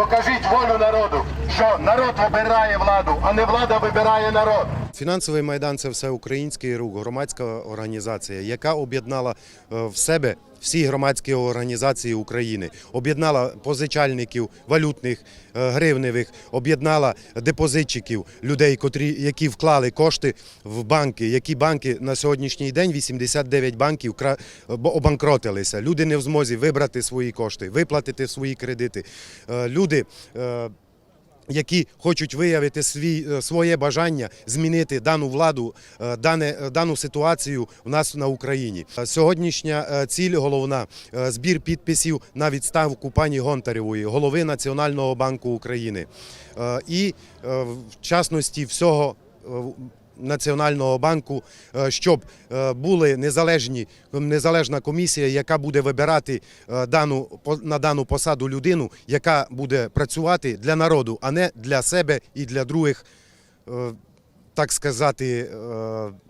покажіть волю народу, що народ вибирає владу, а не влада вибирає народ. Фінансовий майдан це всеукраїнський рух, громадська організація, яка об'єднала е, в себе всі громадські організації України, об'єднала позичальників валютних, е, гривневих, об'єднала депозитчиків, людей, котрі які вклали кошти в банки. Які банки на сьогоднішній день 89 банків обанкротилися. Люди не в змозі вибрати свої кошти, виплатити свої кредити. Е, Люди. Які хочуть виявити свій, е, своє бажання змінити дану владу, е, дане, е, дану ситуацію в нас на Україні. Сьогоднішня ціль головна збір підписів на відставку пані Гонтаревої, голови Національного банку України. І в частності всього. Національного банку, е, щоб е, були незалежні незалежна комісія, яка буде вибирати е, дану на дану посаду людину, яка буде працювати для народу, а не для себе і для других, так сказати,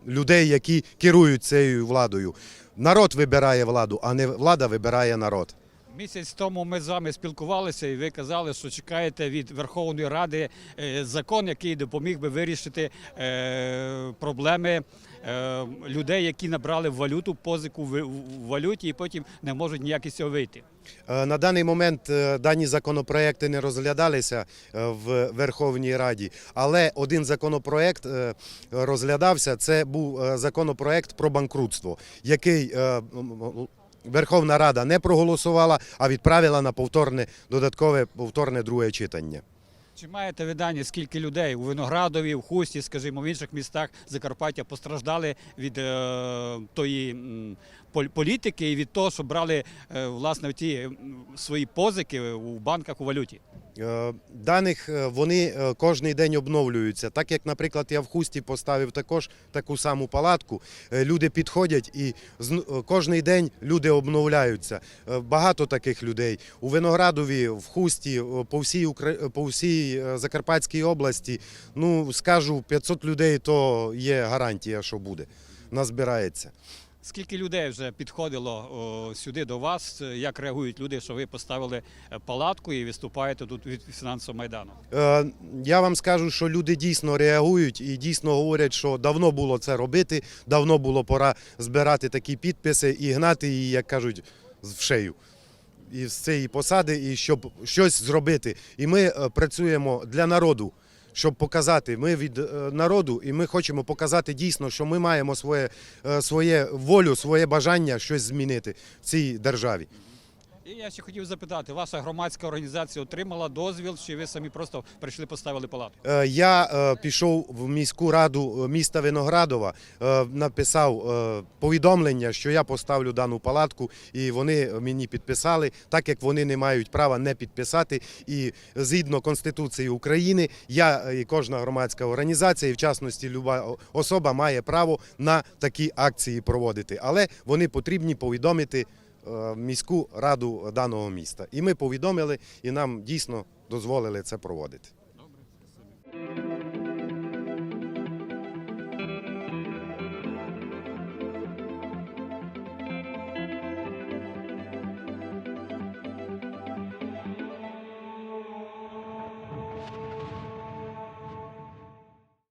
людей, які керують цією владою. Народ вибирає владу, а не влада вибирає народ. Місяць тому ми з вами спілкувалися, і ви казали, що чекаєте від Верховної Ради е, закон, який допоміг би вирішити е, проблеми е, людей, які набрали валюту, позику в валюті, і потім не можуть ніяк із цього вийти. На даний момент дані законопроекти не розглядалися в Верховній Раді, але один законопроект розглядався. Це був законопроект про банкрутство, який Верховна Рада не проголосувала, а відправила на повторне додаткове повторне друге читання. Чи маєте ви дані, скільки людей у Виноградові, в Хусті, скажімо, в інших містах Закарпаття постраждали від е, тої м, політики і від того, що брали е, власне ті свої позики у банках у валюті? Е, Даних е, вони е, кожний день обновлюються. Так як, наприклад, я в хусті поставив також таку саму палатку, люди підходять і кожний день люди обновляються. Багато таких людей. У Виноградові, в хусті, по всій, по всій Закарпатській області, ну скажу, 500 людей то є гарантія, що буде. Назбирається. Скільки людей вже підходило о, сюди до вас? Як реагують люди, що ви поставили е, палатку і виступаєте тут від фінансового майдану? Е, Я вам скажу, що люди дійсно реагують і дійсно говорять, що давно було це робити, давно було пора збирати такі підписи і гнати її, як кажуть, в шею. І з цієї посади, і щоб щось зробити. І ми е, працюємо для народу, щоб показати. Ми від е, народу, і ми хочемо показати дійсно, що ми маємо своє, е, своє волю, своє бажання щось змінити в цій державі. І я ще хотів запитати, ваша громадська організація отримала дозвіл, чи ви самі просто прийшли, поставили палатку? Е, Я е, пішов в міську раду е, міста Виноградова, написав повідомлення, що я поставлю дану палатку, і вони мені підписали, так як вони не мають права не підписати. І згідно Конституції України, я і кожна громадська організація, і в частності люба особа, має право на такі акції проводити. Але вони потрібні повідомити міську раду даного міста. І ми повідомили, і нам дійсно дозволили це проводити.